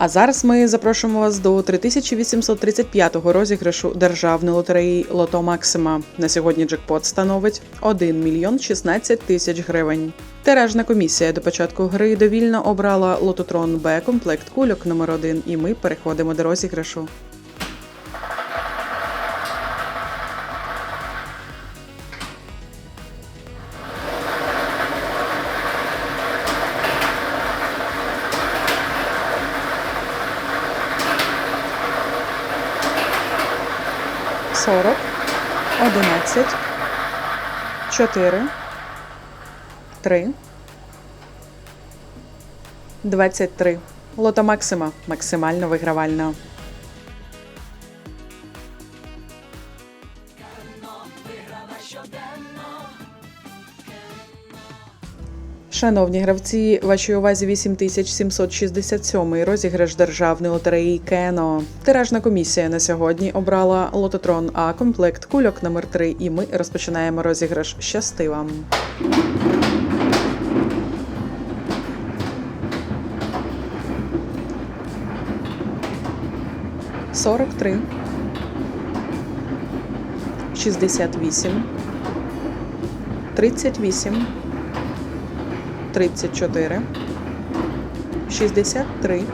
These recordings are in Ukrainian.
А зараз ми запрошуємо вас до 3835-го розіграшу державної лотереї Лото Максима. На сьогодні джекпот становить 1 мільйон 16 тисяч гривень. Тиражна комісія до початку гри довільно обрала лототрон Б комплект кульок номер 1 і ми переходимо до розіграшу. Сорок, одинадцять, чотири, три, двадцять три. Лото Максима максимально вигравальна. Шановні гравці, вашій увазі 8767 розіграш державної лотереї Кено. Тиражна комісія на сьогодні обрала лототрон А комплект кульок номер 3 і ми розпочинаємо розіграш. Щасти вам! Сорок три. Шістдесят вісім. Тридцять вісім. 34, 63,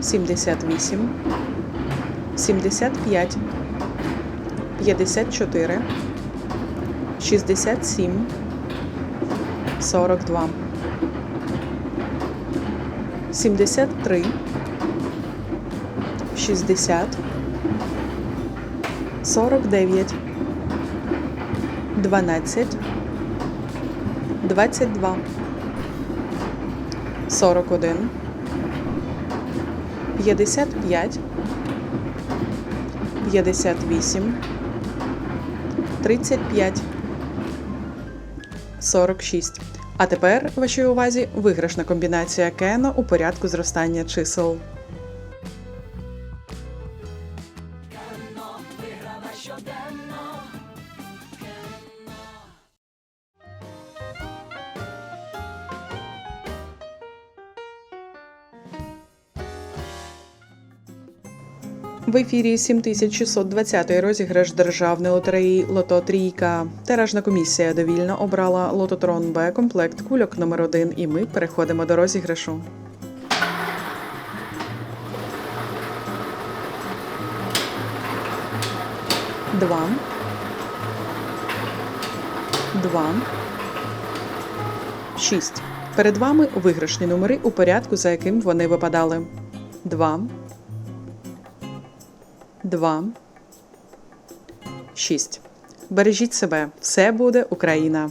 78, 75, 54, 67, 42, 73, 60, 49, 12, 22, 41, 55, 58, 35, 46. А тепер вашій увазі виграшна комбінація Кено у порядку зростання чисел. В ефірі 7620 розіграш державної лотереї Лото Трійка. Тиражна комісія довільно обрала Лототрон Б комплект кульок номер 1 і ми переходимо до розіграшу. Два. Два. Шість. Перед вами виграшні номери у порядку, за яким вони випадали. Два. 2, 6. Бережіть себе. Все буде Україна.